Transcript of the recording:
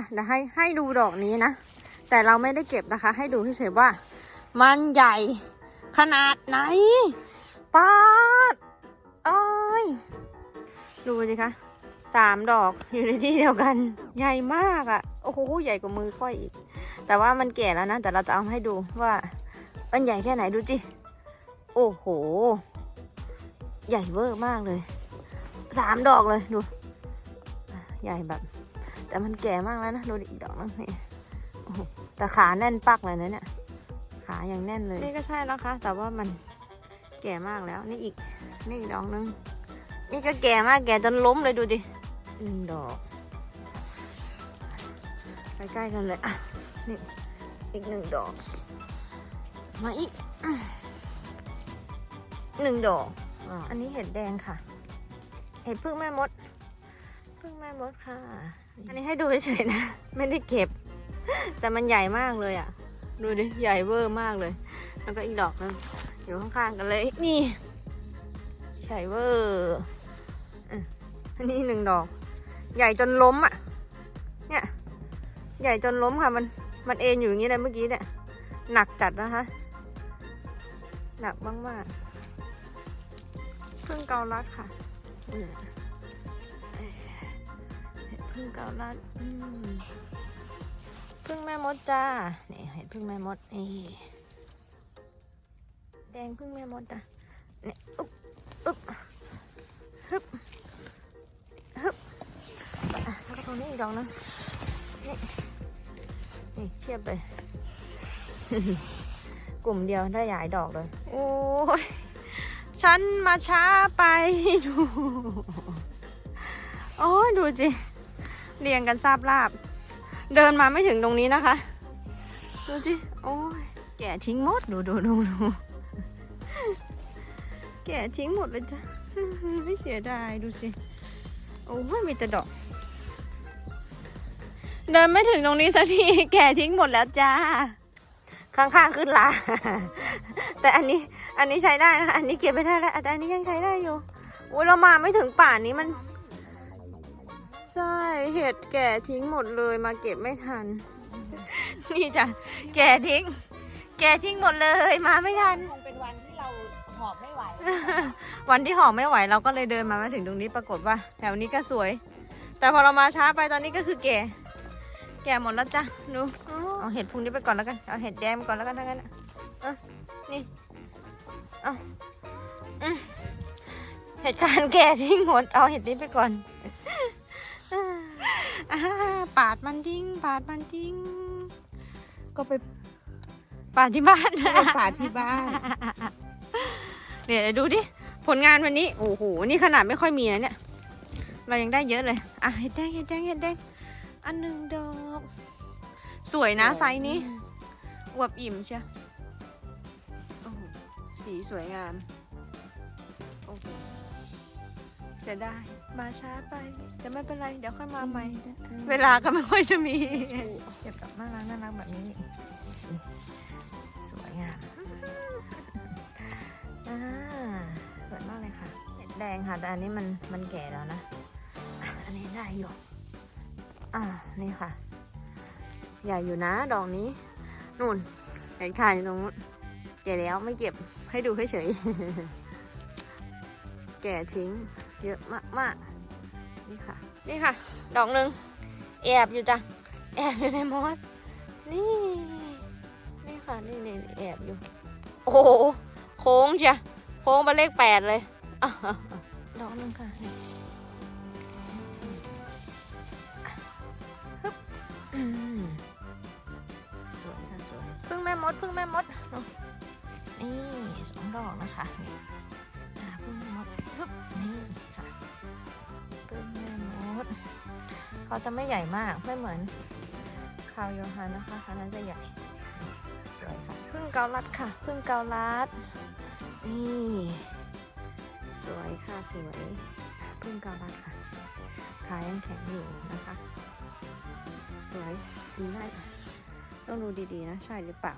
ะเดี๋ยวให้ให้ดูดอกนี้นะ แต่เราไม่ได้เก็บนะคะ ให้ดูเฉยๆว่า มันใหญ่ขนาดไหนป้าดเอ้ย ดูสิคะสามดอกอยู่ในที่เดียวกัน ใหญ่มากอะ่ะ โอ้โห ใหญ่กว่ามือค่อยอีก แต่ว่ามันแก่แล้วนะ แต่เราจะเอาให้ดูว่า มันใหญ่แค่ไหนดูจิ โอ้โห ใหญ่เวอร์มากเลย สามดอกเลยดู ใหญ่แบบ แต่มันแก่มากแล้วนะดูดิอีกดอกนึงนี่โอ้โหแต่ขาแน่นปักเลยนะเนี่ย ขายังแน่นเลย นี่ก็ใช่แล้วค่ะ แต่ว่ามันแก่มากแล้ว นี่อีก นี่อีกดอกนึง นี่ก็แก่มากแก่จนล้มเลยดูดิหนึ่งดอกใกล้ๆกันเลยอะนี่อีกหนึ่งดอก มาอีกอะหนึ่งดอกอะอันนี้เห็ดแดงค่ะ เห็ดพึ่งแม่มด พึ่งแม่มดค่ะ อันนี้ให้ดูเฉยๆนะ ไม่ได้เก็บ แต่มันใหญ่มากเลยอะ ดูดิ ใหญ่เวอร์มากเลย แล้วก็อีกดอกนึงอยู่ข้างๆกันเลย นี่ ใหญ่เวอร์อันนี้หนึ่งดอก ใหญ่จนล้มอะ เนี่ย ใหญ่จนล้มค่ะ มัน มันเอ็นอยู่อย่างนี้เลยเมื่อกี้เนี่ย หนักจัดนะคะ หนักมากๆพึ่งเกาลัดค่ะอืม พึ่งเกาลัดอืมพึ่งแม่มดจ้านี่เห็ดพึ่งแม่มดนี่แดงพึ่งแม่มดจ้ะนี่อุ๊บอุ๊บฮึบฮึบอะแล้วก็ตรงนี้อีกดอกนึงนี่นี่เทียบเลยกลุ่มเดียวได้หลายดอกเลย โอ้ยฉันมาช้าไปดู โอ้ดูสิ เรียงกันซาบลาบ เดินมาไม่ถึงตรงนี้นะคะ ดูสิโอ้ยแก่ทิ้งหมดดูดูดูดูแก่ทิ้งหมดเลยจ้ะไม่เสียดายดูสิโอ้ยมีแต่ดอก เดินไม่ถึงตรงนี้สักทีแก่ทิ้งหมดแล้วจ้า ข้างๆขึ้นลาแต่อันนี้อันนี้ใช้ได้นะอันนี้เก็บไปได้แล้วแต่อันนี้ยังใช้ได้อยู่อุ้ยเรามาไม่ถึงป่านนี้มัน ใช่เห็ดแก่ทิ้งหมดเลยมาเก็บไม่ทัน นี่จ้ะแก่ทิ้ง แก่ทิ้งหมดเลยมาไม่ทัน คงเป็นวันที่เราหอบไม่ไหว วันที่หอมไม่ไหวเราก็เลยเดินมามาถึงตรงนี้ปรากฏว่า แถวนี้ก็สวย แต่พอเรามาช้าไปตอนนี้ก็คือแก่ แก่หมดแล้วจ้ะดูเอาเห็ดพวกนี้ไปก่อนแล้วกันเอาเห็ดแดงไปก่อนแล้วกันทั้งนั้นอะอะนี่เอาอืมเห็ดการแก่ทิ้งหมดเอาเห็ดนี้ไปก่อนอ่าปาดมันทิ้งปาดมันทิ้งก็ไปปาดที่บ้านป่าที่บ้านเนี่ยเดี๋ยวดูดิ ผลงานวันนี้ โอ้โห นี่ขนาดไม่ค่อยมีนะเนี่ย เรายังได้เยอะเลย อะเห็ดแดงเห็ดแดงเห็ดแดงอันหนึ่งดอก สวยนะไซส์นี้อวบอิ่มเชียวโอ้โหสีสวยงาม โอ้โห เสียดายมาช้าไปแต่ไม่เป็นไร เดี๋ยวค่อยมาใหม่ เวลาก็ไม่ค่อยจะมีเก็บกับน่ารักน่ารักแบบนี้นี่สวยงามอ่าสวยมากเลยค่ะเห็ดแดงค่ะ แต่อันนี้มันมันแก่แล้วนะอะอันนี้ได้อยู่ อ่า นี่ค่ะ ใหญ่อยู่นะดอกนี้ นู่นเห็นขาอยู่ตรงนู้นแก่แล้วไม่เก็บให้ดูเฉยๆแก่ทิ้ง เยอะมากมากๆนี่ค่ะ นี่ค่ะ ดอกหนึ่งแอบอยู่จ้ะแอบอยู่ในมอส นี่ นี่ค่ะ นี่นี่แอบอยู่ โอ้โหโค้งจ้ะโค้งเป็นเลขแปดเลยอะดอกหนึงค่ะนี่ฮึบอืมสวยค่ะสวยพึ่งแม่มดพึ่งแม่มดดูนี่สองดอกนะคะ เขาจะไม่ใหญ่มากไม่เหมือนคาวโยฮันนะคะอันนั้นจะใหญ่สวยค่ะพึ่งเกาลัดค่ะพึ่งเกาลัดนี่สวยค่ะสวยพึ่งเกาลัดค่ะขายังแข็งอยู่นะคะสวยดูได้จะต้องดูดีๆนะใช่หรือเปล่า